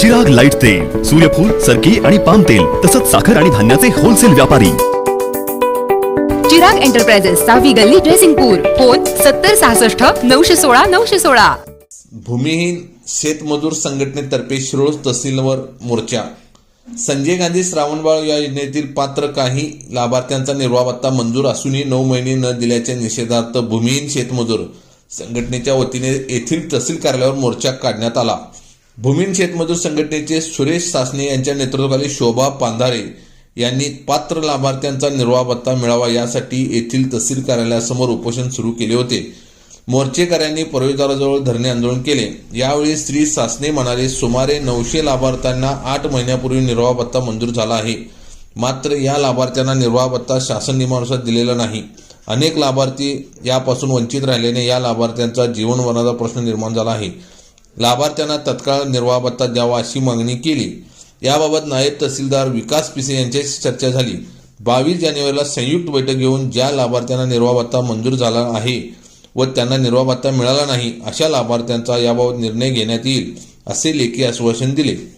जग लाइट तेल सूर्यफूल सरकी आणि पाम तेल तसंच साखर आणि धान्याचे होलसेल व्यापारी. चिराग एंटरप्राइजेस सहावी गल्ली ड्रेसिंगपूर फोन सत्तर सहासष्ट नऊशे सोळा नऊशे सोळा. भूमिहीन शेतमजूर संघटनेतर्फे शिरोळ तहसीलवर मोर्चा. संजय गांधी श्रावणबाळ या योजनेतील पात्र काही लाभार्थ्यांचा निर्वाह भत्ता मंजूर असूनही नऊ महिने न दिल्याच्या निषेधार्थ भूमिहीन शेतमजूर संघटनेच्या वतीने येथील तहसील कार्यालयावर मोर्चा काढण्यात आला. भूमीन शेतमजूर संघटनेचे सुरेश सासने यांच्या नेतृत्वाखाली शोभा पांधारे यांनी पात्र लाभार्थ्यांचा निर्वाह भत्ता मिळावा यासाठी येथील तहसील कार्यालयासमोर उपोषण सुरू केले होते. मोर्चेकऱ्यांनी प्रवेशद्वाराजवळ धरणे आंदोलन केले. यावेळी श्री सासने म्हणाले सुमारे नऊशे लाभार्थ्यांना आठ महिन्यापूर्वी निर्वाह भत्ता मंजूर झाला आहे. मात्र या लाभार्थ्यांना निर्वाह भत्ता शासन नियमानुसार दिलेला नाही. अनेक लाभार्थी यापासून वंचित राहिल्याने या लाभार्थ्यांचा जीवनवनाचा प्रश्न निर्माण झाला आहे. लाभार्थ्यांना तत्काळ निर्वाह भत्ता द्यावा अशी मागणी केली. याबाबत नायब तहसीलदार विकास पिसे यांच्याशी चर्चा झाली. बावीस जानेवारीला संयुक्त बैठक घेऊन ज्या लाभार्थ्यांना निर्वाह भत्ता मंजूर झाला आहे व त्यांना निर्वाह भत्ता मिळाला नाही अशा लाभार्थ्यांचा याबाबत निर्णय घेण्यात येईल असे लेखी आश्वासन दिले.